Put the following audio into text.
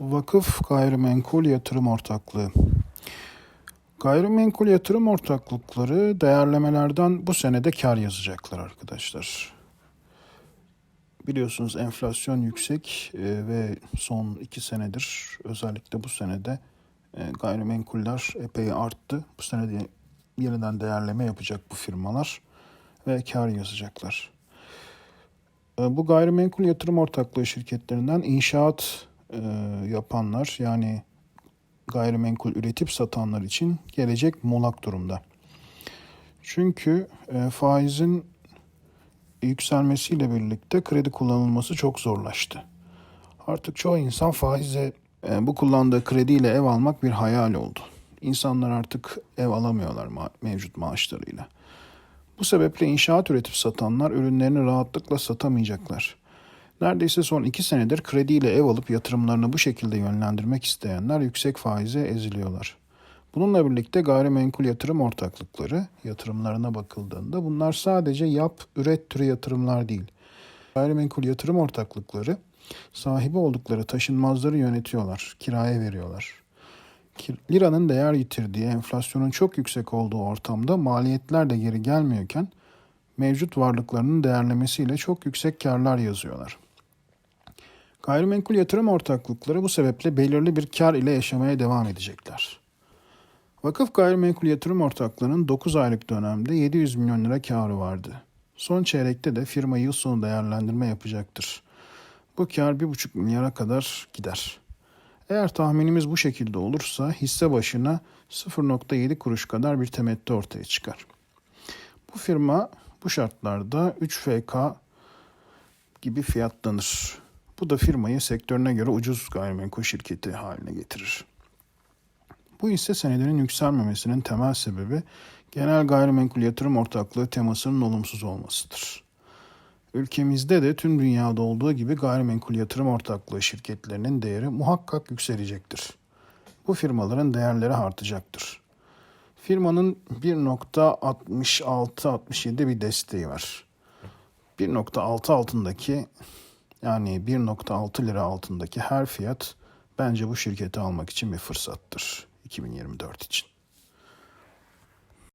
Vakıf Gayrimenkul Yatırım Ortaklığı. Gayrimenkul yatırım ortaklıkları değerlemelerden bu senede kar yazacaklar arkadaşlar. Biliyorsunuz enflasyon yüksek e, ve son iki senedir özellikle bu senede e, gayrimenkuller epey arttı. Bu sene de yeniden değerleme yapacak bu firmalar ve kar yazacaklar. E, Bu gayrimenkul yatırım ortaklığı şirketlerinden inşaat e, yapanlar yani gayrimenkul üretip satanlar için gelecek muğlak durumda. Çünkü e, faizin yükselmesiyle birlikte kredi kullanılması çok zorlaştı. Artık çoğu insan faize e, bu kullandığı krediyle ev almak bir hayal oldu. İnsanlar artık ev alamıyorlar mevcut maaşlarıyla. Bu sebeple inşaat üretip satanlar ürünlerini rahatlıkla satamayacaklar. Neredeyse son iki senedir krediyle ev alıp yatırımlarını bu şekilde yönlendirmek isteyenler yüksek faize eziliyorlar. Bununla birlikte gayrimenkul yatırım ortaklıkları yatırımlarına bakıldığında bunlar sadece yap, üret türü yatırımlar değil. Gayrimenkul yatırım ortaklıkları sahibi oldukları taşınmazları yönetiyorlar, kiraya veriyorlar. Liranın değer yitirdiği, enflasyonun çok yüksek olduğu ortamda maliyetler de geri gelmiyorken mevcut varlıklarının değerlemesiyle çok yüksek karlar yazıyorlar. Gayrimenkul yatırım ortaklıkları bu sebeple belirli bir kar ile yaşamaya devam edecekler. Vakıf Gayrimenkul Yatırım Ortaklığı'nın 9 aylık dönemde 700 milyon lira karı vardı. Son çeyrekte de firma yıl sonu değerlendirme yapacaktır. Bu kar 1,5 milyara kadar gider. Eğer tahminimiz bu şekilde olursa hisse başına 0.7 kuruş kadar bir temettü ortaya çıkar. Bu firma bu şartlarda 3 FK gibi fiyatlanır. Bu da firmayı sektörüne göre ucuz gayrimenkul şirketi haline getirir. Bu hisse senedinin yükselmemesinin temel sebebi genel gayrimenkul yatırım ortaklığı temasının olumsuz olmasıdır. Ülkemizde de tüm dünyada olduğu gibi gayrimenkul yatırım ortaklığı şirketlerinin değeri muhakkak yükselecektir. Bu firmaların değerleri artacaktır. Firmanın 1.66-67 bir desteği var. 1.6 altındaki yani 1.6 lira altındaki her fiyat bence bu şirketi almak için bir fırsattır 2024 için.